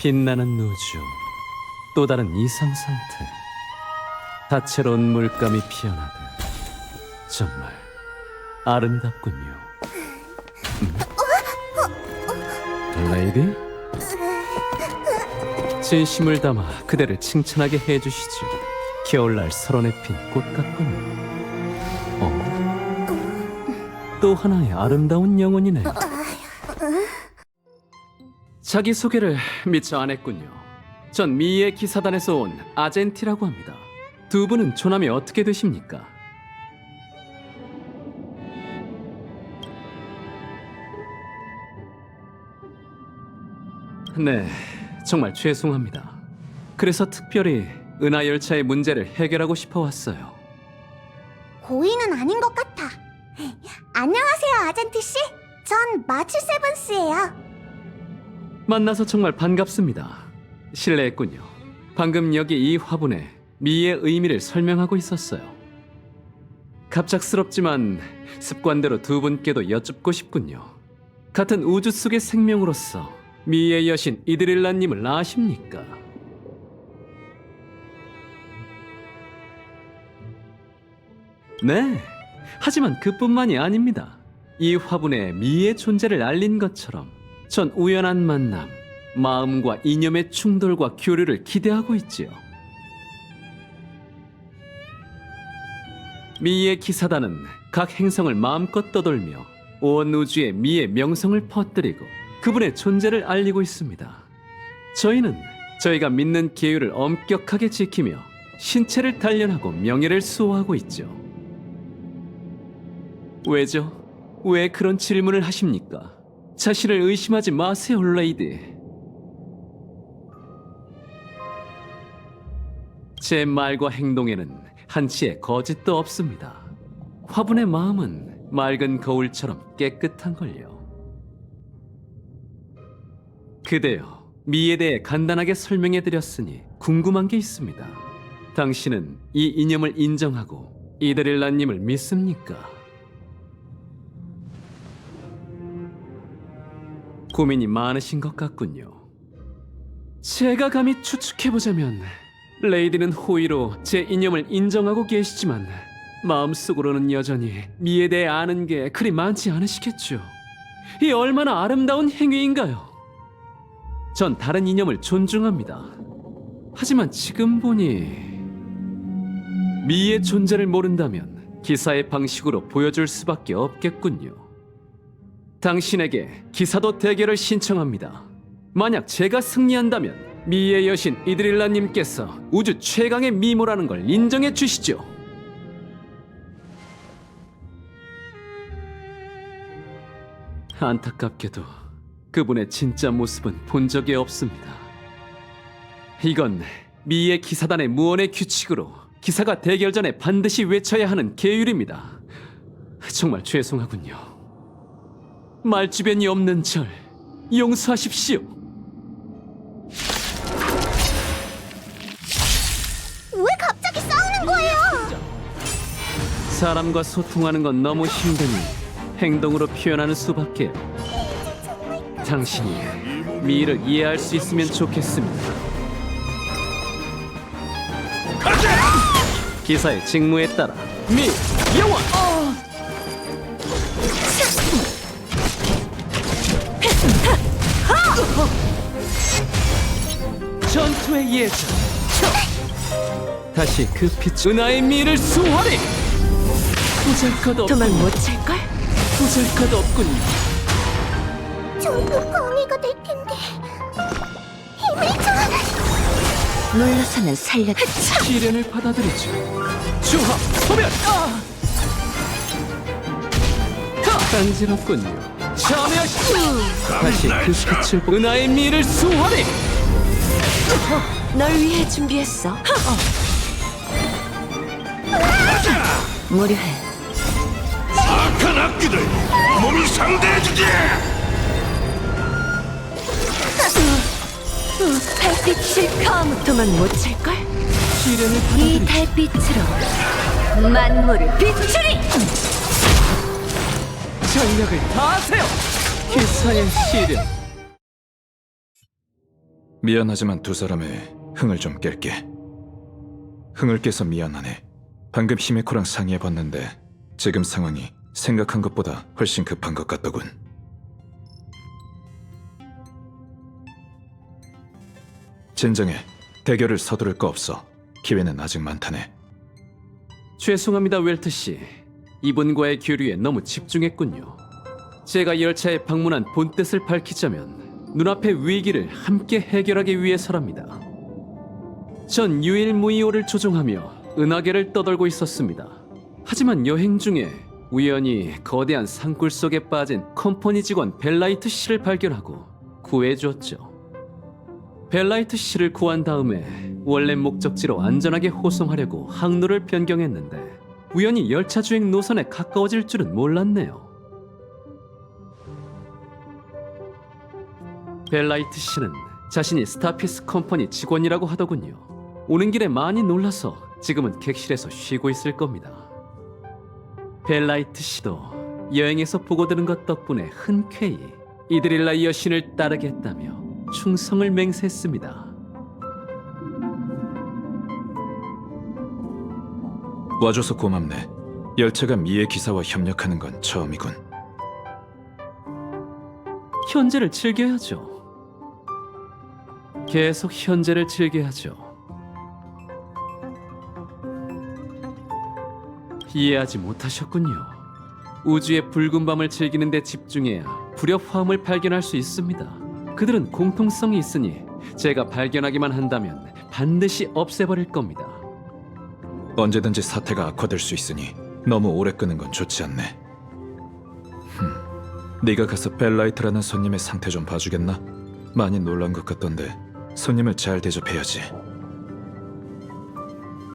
빛나는 우주, 또 다른 이상 상태. 다채로운 물감이 피어나듯 정말 아름답군요. 음? 레이디? 진심을 담아 그대를 칭찬하게 해주시죠. 겨울날 설원에 핀 꽃 같군요. 어? 또 하나의 아름다운 영혼이네. 자기 소개를 미처 안 했군요. 전 미의 기사단에서 온 아젠티라고 합니다. 두 분은 조남이 어떻게 되십니까? 네, 정말 죄송합니다. 그래서 특별히 은하 열차의 문제를 해결하고 싶어 왔어요. 고의는 아닌 것 같아. 안녕하세요, 아젠티 씨. 전 마치 세븐스예요. 만나서 정말 반갑습니다. 실례했군요. 방금 여기 이 화분에 미의 의미를 설명하고 있었어요. 갑작스럽지만 습관대로 두 분께도 여쭙고 싶군요. 같은 우주 속의 생명으로서 미의 여신 이드릴라님을 아십니까? 네. 하지만 그뿐만이 아닙니다. 이 화분에 미의 존재를 알린 것처럼 전 우연한 만남, 마음과 이념의 충돌과 교류를 기대하고 있지요. 미의 기사단은 각 행성을 마음껏 떠돌며 온 우주에 미의 명성을 퍼뜨리고 그분의 존재를 알리고 있습니다. 저희는 저희가 믿는 계율을 엄격하게 지키며 신체를 단련하고 명예를 수호하고 있죠. 왜죠? 왜 그런 질문을 하십니까? 자신을 의심하지 마세요, 레이드. 제 말과 행동에는 한치의 거짓도 없습니다. 화분의 마음은 맑은 거울처럼 깨끗한 걸요. 그대여, 미에 대해 간단하게 설명해 드렸으니 궁금한 게 있습니다. 당신은 이 이념을 인정하고 이드릴라님을 믿습니까? 고민이 많으신 것 같군요. 제가 감히 추측해보자면 레이디는 호의로 제 이념을 인정하고 계시지만 마음속으로는 여전히 미에 대해 아는 게 그리 많지 않으시겠죠. 이 얼마나 아름다운 행위인가요? 전 다른 이념을 존중합니다. 하지만 지금 보니 미의 존재를 모른다면 기사의 방식으로 보여줄 수밖에 없겠군요. 당신에게 기사도 대결을 신청합니다. 만약 제가 승리한다면 미의 여신 이드릴라님께서 우주 최강의 미모라는 걸 인정해 주시죠. 안타깝게도 그분의 진짜 모습은 본 적이 없습니다. 이건 미의 기사단의 무언의 규칙으로 기사가 대결 전에 반드시 외쳐야 하는 계율입니다. 정말 죄송하군요. 말주변이 없는 절 용서하십시오. 왜 갑자기 싸우는 거예요? 사람과 소통하는 건 너무 힘드니 행동으로 표현하는 수밖에. 당신이 미를 이해할 수 있으면 좋겠습니다. 기사의 직무에 따라 미 영원. 전투의 예전. 다시 그 빛 은하의 미를 수호하리. 보잘것 없. 도망 못 찰걸? 보잘것 없군요. 전부 광해가 될 텐데. 힘을 줘. 물러서는 살려 시련을 받아들이죠. 중화 소멸. 아! 간지럽군요. 참여시 다시 그 빛을 보- 은하의 미를 수호하리. 널 위해 준비했어 무료해 악한 악기들 몸이 상대해주지 달빛을 검 도망 못 찰걸? 이. 달빛으로 만물을 비추리 전력을 다하세요. 기사의 시련. 미안하지만 두 사람의 흥을 좀 깰게. 흥을 깨서 미안하네. 방금 히메코랑 상의해봤는데 지금 상황이 생각한 것보다 훨씬 급한 것 같더군. 진정해. 대결을 서두를 거 없어. 기회는 아직 많다네. 죄송합니다, 웰트 씨. 이분과의 교류에 너무 집중했군요. 제가 열차에 방문한 본뜻을 밝히자면 눈앞의 위기를 함께 해결하기 위해서랍니다. 전 유일무이오를 조종하며 은하계를 떠돌고 있었습니다. 하지만 여행 중에 우연히 거대한 산굴 속에 빠진 컴퍼니 직원 벨라이트 씨를 발견하고 구해주었죠. 벨라이트 씨를 구한 다음에 원래 목적지로 안전하게 호송하려고 항로를 변경했는데 우연히 열차 주행 노선에 가까워질 줄은 몰랐네요. 벨라이트 씨는 자신이 스타피스 컴퍼니 직원이라고 하더군요. 오는 길에 많이 놀라서 지금은 객실에서 쉬고 있을 겁니다. 벨라이트 씨도 여행에서 보고 들은 것 덕분에 흔쾌히 이드릴라 여신을 따르겠다며 충성을 맹세했습니다. 와줘서 고맙네. 열차가 미의 기사와 협력하는 건 처음이군. 현재를 즐겨야죠. 계속 현재를 즐겨야죠. 이해하지 못하셨군요. 우주의 붉은 밤을 즐기는 데 집중해야 불협화음을 발견할 수 있습니다. 그들은 공통성이 있으니 제가 발견하기만 한다면 반드시 없애버릴 겁니다. 언제든지 사태가 악화될 수 있으니 너무 오래 끄는 건 좋지 않네. 흠, 네가 가서 벨라이트라는 손님의 상태 좀 봐주겠나? 많이 놀란 것 같던데 손님을 잘 대접해야지.